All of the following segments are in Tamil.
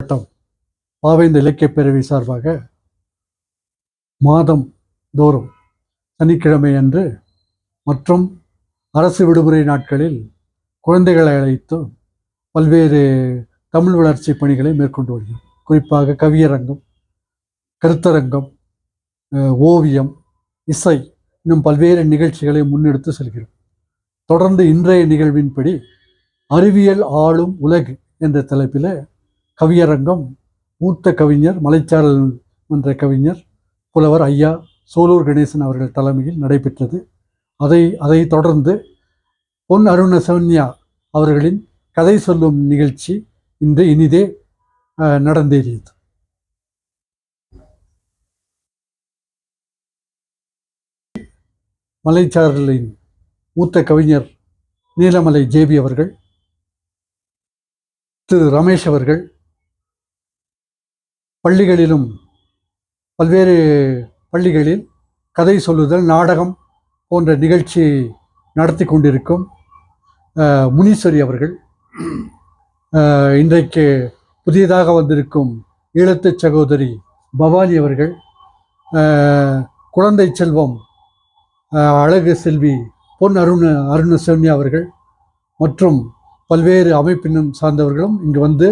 வட்டம் பாவேந்த இலக்கிய பேரவை சார்பாக மாதம் தோறும் சனிக்கிழமை அன்று மற்றும் அரசு விடுமுறை நாட்களில் குழந்தைகளை அழைத்து பல்வேறு தமிழ் வளர்ச்சி பணிகளை மேற்கொண்டு வருகிறோம் குறிப்பாக கவியரங்கம் கருத்தரங்கம் ஓவியம் இசை இன்னும் பல்வேறு நிகழ்ச்சிகளை முன்னெடுத்து செல்கிறோம் தொடர்ந்து இன்றைய நிகழ்வின்படி அறிவியல் ஆளும் உலகு என்ற தலைப்பில் கவியரங்கம் மூத்த கவிஞர் மலைச்சாரல் மன்ற கவிஞர் புலவர் ஐயா சோலூர் கணேசன் அவர்கள் தலைமையில் நடைபெற்றது. அதை அதை தொடர்ந்து பொன் அருண சௌன்யா அவர்களின் கதை சொல்லும் நிகழ்ச்சி இன்று இனிதே நடந்தேறியது. மலைச்சாரலின் மூத்த கவிஞர் நீலமலை ஜேபி அவர்கள் திரு ரமேஷ் அவர்கள் பள்ளிகளிலும் பல்வேறு பள்ளிகளில் கதை சொல்லுதல் நாடகம் போன்ற நிகழ்ச்சி நடத்தி கொண்டிருக்கும் முனீஸ்வரி அவர்கள். இன்றைக்கு புதியதாக வந்திருக்கும் ஈழத்துச் சகோதரி பவானி அவர்கள் குழந்தை செல்வம் அழகு செல்வி பொன் அருண அருண சோன்யா அவர்கள் மற்றும் பல்வேறு அமைப்பினம் சார்ந்தவர்களும் இங்கு வந்து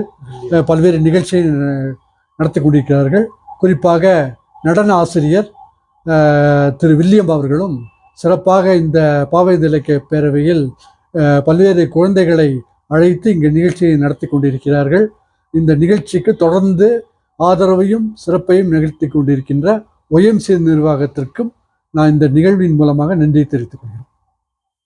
பல்வேறு நிகழ்ச்சியை நடத்தி கொண்டிருக்கிறார்கள் குறிப்பாக நடன ஆசிரியர் திரு வில்லியம் அவர்களும் சிறப்பாக இந்த பாவை இலக்கிய பேரவையில் பல்வேறு குழந்தைகளை அழைத்து இங்கு நிகழ்ச்சியை நடத்தி கொண்டிருக்கிறார்கள். இந்த நிகழ்ச்சிக்கு தொடர்ந்து ஆதரவையும் சிறப்பையும் நிகழ்த்தி கொண்டிருக்கின்ற ஒயம்சி நிர்வாகத்திற்கும் நான் இந்த நிகழ்வின் மூலமாக நன்றி தெரிவித்துக் கொள்கிறேன்.